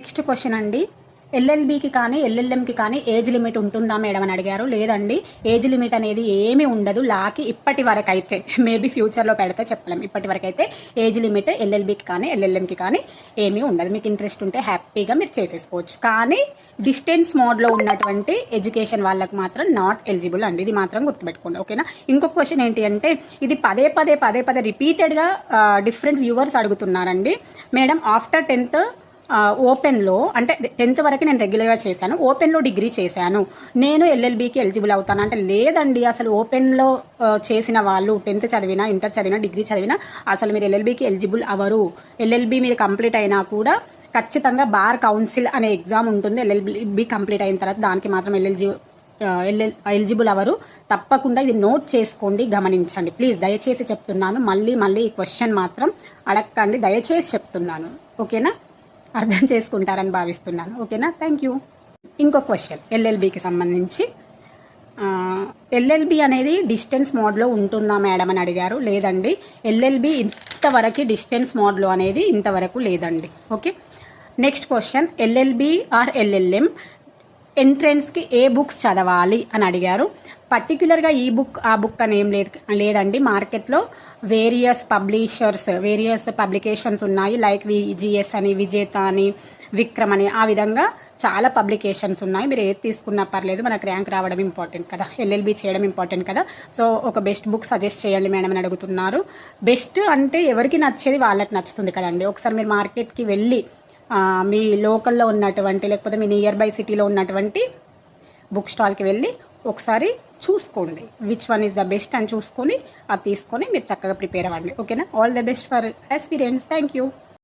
Next question అండి. ఎల్ఎల్బికి కానీ ఎల్ఎల్ఎంకి కానీ ఏజ్ లిమిట్ ఉంటుందా మేడం అని అడిగారు. లేదండి. ఏజ్ లిమిట్ అనేది ఏమీ ఉండదు. లాకి ఇప్పటి వరకు అయితే మేబీ ఫ్యూచర్లో పెడితే చెప్పలేం. ఇప్పటి వరకు అయితే ఏజ్ లిమిట్ ఎల్ఎల్బికి కానీ ఎల్ఎల్ఎంకి కానీ ఏమీ ఉండదు. మీకు ఇంట్రెస్ట్ ఉంటే హ్యాపీగా మీరు చేసేసుకోవచ్చు. కానీ డిస్టెన్స్ మోడ్లో ఉన్నటువంటి ఎడ్యుకేషన్ వాళ్ళకి మాత్రం నాట్ ఎలిజిబుల్ అండి. ఇది మాత్రం గుర్తుపెట్టుకోండి. ఓకేనా? ఇంకొక క్వశ్చన్ ఏంటి అంటే ఇది పదే పదే పదే పదే రిపీటెడ్గా డిఫరెంట్ వ్యూవర్స్ అడుగుతున్నారండి. మేడం ఆఫ్టర్ టెన్త్ ఓపెన్లో అంటే టెన్త్ వరకు నేను రెగ్యులర్గా చేశాను. ఓపెన్లో డిగ్రీ చేశాను. నేను ఎల్ఎల్బికి ఎలిజిబుల్ అవుతాను. అంటే లేదండి అసలు ఓపెన్లో చేసిన వాళ్ళు టెన్త్ చదివినా ఇంటర్ చదివినా డిగ్రీ చదివినా అసలు మీరు ఎల్ఎల్బికి ఎలిజిబుల్ అవరు. ఎల్ఎల్బి మీరు కంప్లీట్ అయినా కూడా ఖచ్చితంగా బార్ కౌన్సిల్ అనే ఎగ్జామ్ ఉంటుంది. ఎల్ఎల్బి కంప్లీట్ అయిన తర్వాత దానికి మాత్రం ఎల్ఎల్జి ఎల్ఎల్ ఎలిజిబుల్ అవరు. తప్పకుండా ఇది నోట్ చేసుకోండి గమనించండి. ప్లీజ్ దయచేసి చెప్తున్నాను. మళ్ళీ మళ్ళీ ఈ క్వశ్చన్ మాత్రం అడగండి దయచేసి చెప్తున్నాను. ఓకేనా? అర్థం చేసుకుంటారని భావిస్తున్నాను. ఓకేనా? థ్యాంక్ యూ ఇంకో క్వశ్చన్ ఎల్ఎల్బికి సంబంధించి ఎల్ఎల్బి అనేది డిస్టెన్స్ మోడ్లో ఉంటుందా మేడం అని అడిగారు. లేదండి. ఎల్ఎల్బి ఇంతవరకు డిస్టెన్స్ మోడ్లో అనేది ఇంతవరకు లేదండి. Okay next question LLB or LLM ఎంట్రెన్స్కి ఏ బుక్స్ చదవాలి అని అడిగారు. పర్టికులర్గా ఈ బుక్ ఆ బుక్ అని ఏం లేదు లేదండి. మార్కెట్లో వేరియస్ పబ్లిషర్స్ వేరియస్ పబ్లికేషన్స్ ఉన్నాయి. లైక్ విజిఎస్ అని విజేత అని విక్రమ్ అని ఆ విధంగా చాలా పబ్లికేషన్స్ ఉన్నాయి. మీరు ఏది తీసుకున్నా పర్లేదు మనకు ర్యాంక్ రావడం ఇంపార్టెంట్ కదా. ఎల్ఎల్బి చేయడం ఇంపార్టెంట్ కదా. సో ఒక బెస్ట్ బుక్ సజెస్ట్ చేయండి మేడం అని అడుగుతున్నారు. బెస్ట్ అంటే ఎవరికి నచ్చేది వాళ్ళకి నచ్చుతుంది కదండి. ఒకసారి మీరు మార్కెట్కి వెళ్ళి మీ లోకల్లో ఉన్నటువంటి లేకపోతే మీ నియర్ బై సిటీలో ఉన్నటువంటి బుక్ స్టాల్కి వెళ్ళి ఒకసారి చూసుకోండి. Which one is the best అని చూసుకొని అది తీసుకొని మీరు చక్కగా ప్రిపేర్ అవ్వండి. ఓకేనా all the best for experience thank you